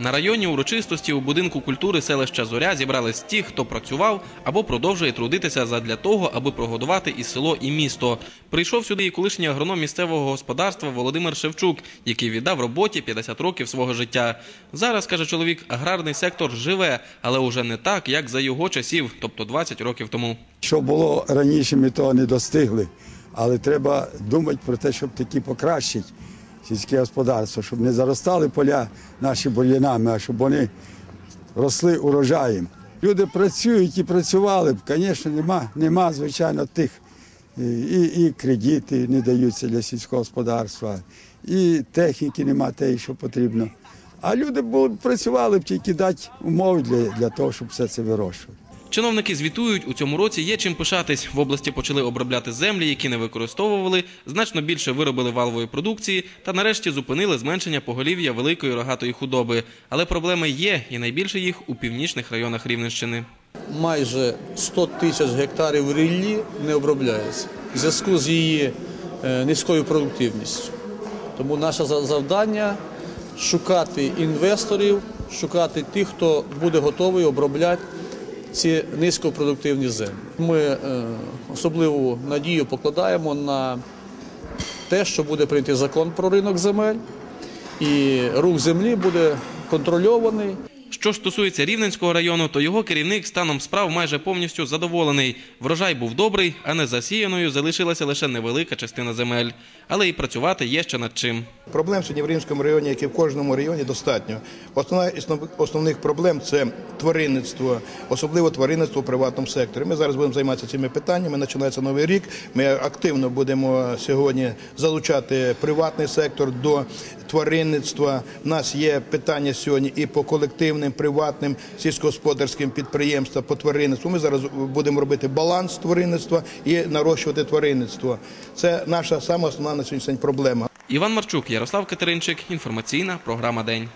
На районні урочистості у будинку культури селища Зоря зібрались ті, хто працював або продовжує трудитися задля того, аби прогодувати і село, і місто. Прийшов сюди і колишній агроном місцевого господарства Володимир Шевчук, який віддав роботі 50 років свого життя. Зараз каже чоловік, аграрний сектор живе, але уже не так, як за його часів, тобто 20 років тому. Що було раніше, ми того не достигли. Але треба думати про те, щоб таки покращити сільське господарство, щоб не заростали поля наші бур'янами, а щоб вони росли урожаєм. Люди працюють і працювали б, звісно, нема, нема звичайно, тих і, і кредити не даються для сільського господарства, і техніки нема тієї, що потрібно. А люди б працювали б тільки дати умови для, для того, щоб все це вирощувати. Чиновники звітують, у цьому році є чим пишатись. В області почали обробляти землі, які не використовували, значно більше виробили валової продукції та нарешті зупинили зменшення поголів'я великої рогатої худоби. Але проблеми є, і найбільше їх у північних районах Рівненщини. майже 100 тисяч гектарів ріллі не обробляється в зв'язку з її е, низькою продуктивністю. Тому наше завдання шукати інвесторів, шукати тих, хто буде готовий обробляти ці низькопродуктивні землі. Ми е, особливу надію покладаємо на те, що буде прийнятий закон про ринок земель, і рух землі буде контрольований. Що стосується Рівненського району, то його керівник станом справ майже повністю задоволений. Врожай був добрий, а не засіяною залишилася лише невелика частина земель. Але і працювати є ще над чим. Проблем сьогодні в Рівненському районі, як і в кожному районі, достатньо. Основна основних проблем це тваринництво, особливо тваринництво в приватному секторі. Ми зараз будемо займатися цими питаннями. Починається новий рік. Ми активно будемо сьогодні залучати приватний сектор до тваринництва. У нас є питання сьогодні і по колективним, приватним сільськогосподарським підприємствам по тваринництву. Ми зараз будемо робити баланс тваринництва і нарощувати тваринництво. Це наша сама основна на сьогоднішній проблема. Іван Марчук, Ярослав Катеринчик. Інформаційна програма День.